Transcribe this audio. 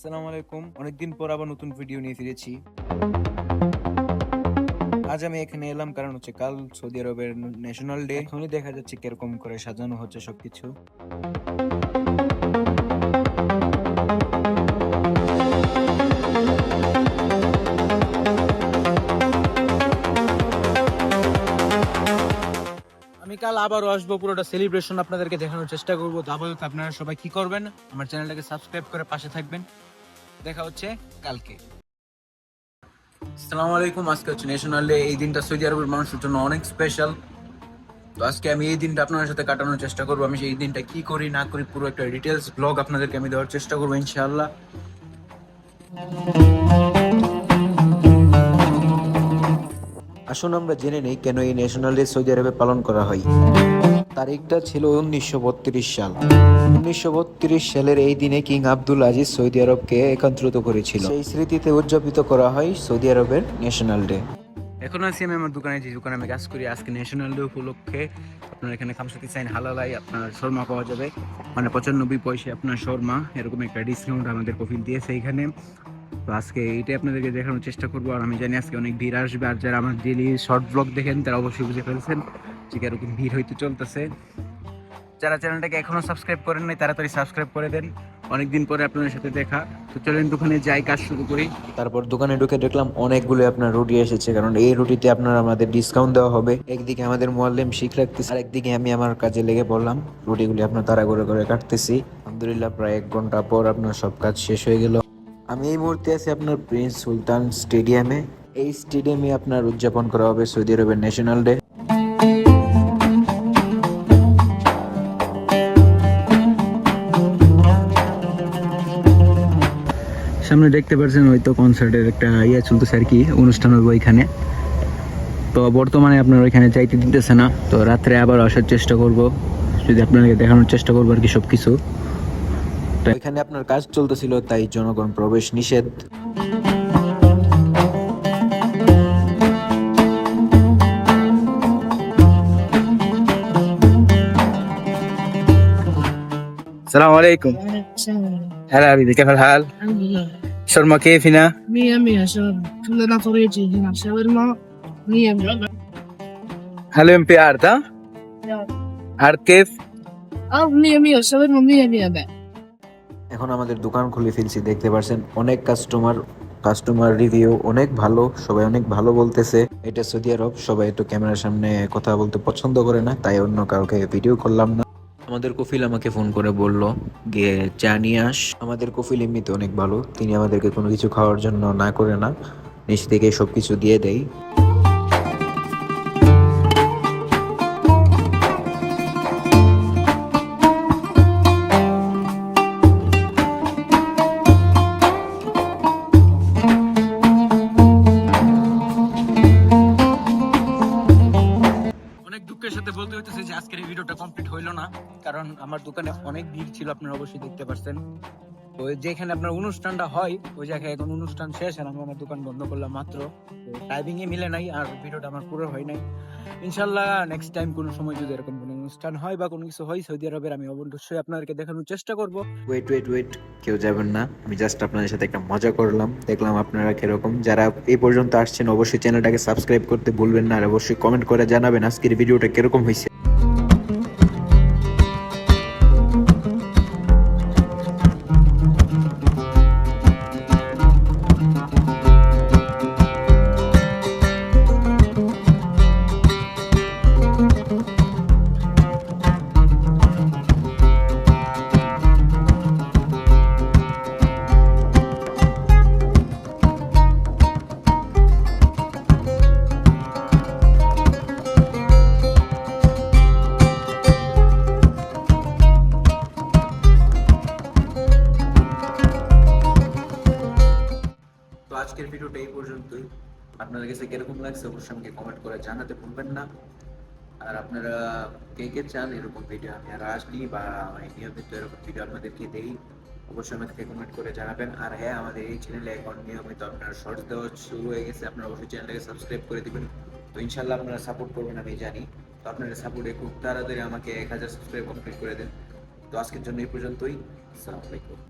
আসসালামু আলাইকুম। অনেকদিন পর আবার নতুন ভিডিও নিয়ে ফিরেছি। আজ আমি এখানে এলাম কারণ হচ্ছে কাল সৌদি আরবের ন্যাশনাল ডে এখনই দেখা যাচ্ছে কীরকম করে সাজানো হচ্ছে সবকিছু। কাল আবারও আসব, পুরোটা সেলিব্রেশন আপনাদেরকে দেখানোর চেষ্টা করব। আপাতত আপনারা সবাই কি করবেন, আমার চ্যানেলটাকে সাবস্ক্রাইব করে পাশে থাকবেন। দেখা হচ্ছে কালকে। আসসালামু আলাইকুম, আজকে হচ্ছে ন্যাশনাল ডে এই দিনটা সৌদি আরবের মানুষের জন্য অনেক স্পেশাল তো আজকে আমি এই দিনটা আপনাদের সাথে কাটানোর চেষ্টা করব। আমি সেই দিনটা কি করি, না করি, পুরো একটা ডিটেলস ব্লগ আপনাদেরকে আমি দেওয়ার চেষ্টা করব, ইনশাআল্লাহ। আসুন আমরা জেনে নেই কেন এই ন্যাশনাল ডে সৌদি আরবে পালন করা হয়। তারিখটা ছিল উনিশশো সাল। উনিশশো সালের এই দিনে কিং আব্দুল আজিজ সৌদি আরবকে একাত্রিত করেছিল। সেই স্মৃতিতে উদযাপিত করা হয় সৌদি আরবের ন্যাশনাল ডে এখন আছি আমি আমার দোকানে যে দোকানে আমি কাজ করি, আজকে ন্যাশনাল ডে উপলক্ষে আপনার এখানে খামসাতি সাইন হালালাই, আপনার শর্মা পাওয়া যাবে। মানে পঁচানব্বই পয়সা আপনার শর্মা, এরকম একটা ডিসকাউন্ট আমাদের কফিল দিয়েছে এইখানে। তো আজকে এইটাই আপনাদেরকে দেখানোর চেষ্টা করব। আর আমি জানি আজকে অনেক ভিড় আসবে, আর যারা আমার ডেলি শর্ট ব্লগ দেখেন, তারা অবশ্যই বুঝে ফেলছেন যে এরকম ভিড় হইতে চলতেছে। যারা চ্যানেলটাকে এখনও সাবস্ক্রাইব করেন নাই, তাড়াতাড়ি সাবস্ক্রাইব করে দেন। অনেকদিন পরে আপনাদের সাথে দেখা। তো চলেন দোকানে যাই, কাজ শুরু করি। তারপর দোকানে ঢুকে দেখলাম অনেকগুলো আপনার রুটি এসেছে, কারণ এই রুটিতে আপনার আমাদের ডিসকাউন্ট দেওয়া হবে। একদিকে আমাদের মোয়াল্লেম শিখ রাখতেছে, আর একদিকে আমি আমার কাজে লেগে পড়লাম। রুটিগুলি আপনার তাড়াগুড়ো করে কাটতেছি। আলহামদুলিল্লাহ, প্রায় এক ঘণ্টা পর আপনার সব কাজ শেষ হয়ে গেল। আমি এই মুহূর্তে আছি আপনার প্রিন্স সুলতান স্টেডিয়ামে। এই স্টেডিয়ামে আপনার উদযাপন করা হবে সৌদি আরবের ন্যাশনাল ডে। সামনে দেখতে পাচ্ছেন হয়তো কনসার্টের একটা ইয়ে চলতেছে আর কি, অনুষ্ঠান হবে ওইখানে। তো বর্তমানে আপনার ওইখানে যাইতে দিতেছে না। তো রাত্রে আবার আসার চেষ্টা করব। যদি আপনাদেরকে দেখানোর চেষ্টা করব আর কি সব কিছু এখানে আপনার কাজ চলতেছিল তাই জনগণ প্রবেশ নিষেধ السلام عليكم هلا حبيبي كيف الحال؟ الحمد لله شرمة كيف هنا؟ مية مية شباب كلنا طريقي هنا شاورما مية مية هل ام بي ارت ها؟ ارت كيف؟ اه مية مية شاورما مية مية بعد এখন আমাদের দোকান খুলে ফেলছি, দেখতে পারছেন? অনেক কাস্টমার কাস্টমার রিভিউ অনেক ভালো, সবাই অনেক ভালো বলতেছে। এটা সৌদি আরব, সবাই একটু ক্যামেরার সামনে কথা বলতে পছন্দ করে না, তাই অন্য কাউকে ভিডিও করলাম না। আমাদের কফিল আমাকে ফোন করে বলল গিয়ে চা নিয়ে আস। আমাদের কফিল এমনিতে অনেক ভালো, তিনি আমাদেরকে কোনো কিছু খাওয়ার জন্য না করে না, নিচ থেকে সবকিছু দিয়ে দেয়। আজকের ভিডিওটা কমপ্লিট হইল না, কারণ আমার দোকানে অনেক ভিড় ছিল, আপনারা অবশ্যই দেখতে পাচ্ছেন তো যেখানে আপনার অনুষ্ঠানটা হয়, ওই জায়গায় এখন অনুষ্ঠান শেষ, আর আমি আমার দোকান বন্ধ করলাম মাত্র। টাইমিং এ মিলে নাই, আর ভিডিওটা আমার পুরো হয় নাই। ইনশাল্লাহ নেক্সট টাইম কোনো সময় যদি এরকম কোনো অনুষ্ঠান হয় বা কোনো কিছু হয় সৌদি আরবের, আমি অবশ্যই আপনাদেরকে দেখানোর চেষ্টা করব। ওয়েট ওয়েট ওয়েট কেউ যাবেন না। আমি জাস্ট আপনাদের সাথে একটা মজা করলাম। দেখলাম আপনারা কীরকম। যারা এই পর্যন্ত আসছেন, অবশ্যই চ্যানেলটাকে সাবস্ক্রাইব করতে ভুলবেন না, আর অবশ্যই কমেন্ট করে জানাবেন আজকের ভিডিওটা কীরকম হয়েছে ভিডিওটা এই পর্যন্তই। আপনাদের কাছে কীরকম লাগছে অবশ্যই আমাকে কমেন্ট করে জানাতে ভুলবেন না। আর আপনারা কে কে চান এরকম ভিডিও আমি আর আসলি বা নিয়মিত এরকম ভিডিও আপনাদেরকে দেই, অবশ্যই আমাকে কমেন্ট করে জানাবেন। আর হ্যাঁ আমাদের এই চ্যানেলে এখন নিয়মিত আপনার শর্টস দেওয়া শুরু হয়ে গেছে, আপনারা অবশ্যই চ্যানেলটাকে সাবস্ক্রাইব করে দিবেন। তো ইনশাল্লাহ আপনারা সাপোর্ট করবেন আমি জানি। তো আপনারা সাপোর্টে খুব তাড়াতাড়ি আমাকে এক হাজার সাবস্ক্রাইব কমপ্লিট করে দেন। তো আজকের জন্য এই পর্যন্তই। আসসালামু আলাইকুম।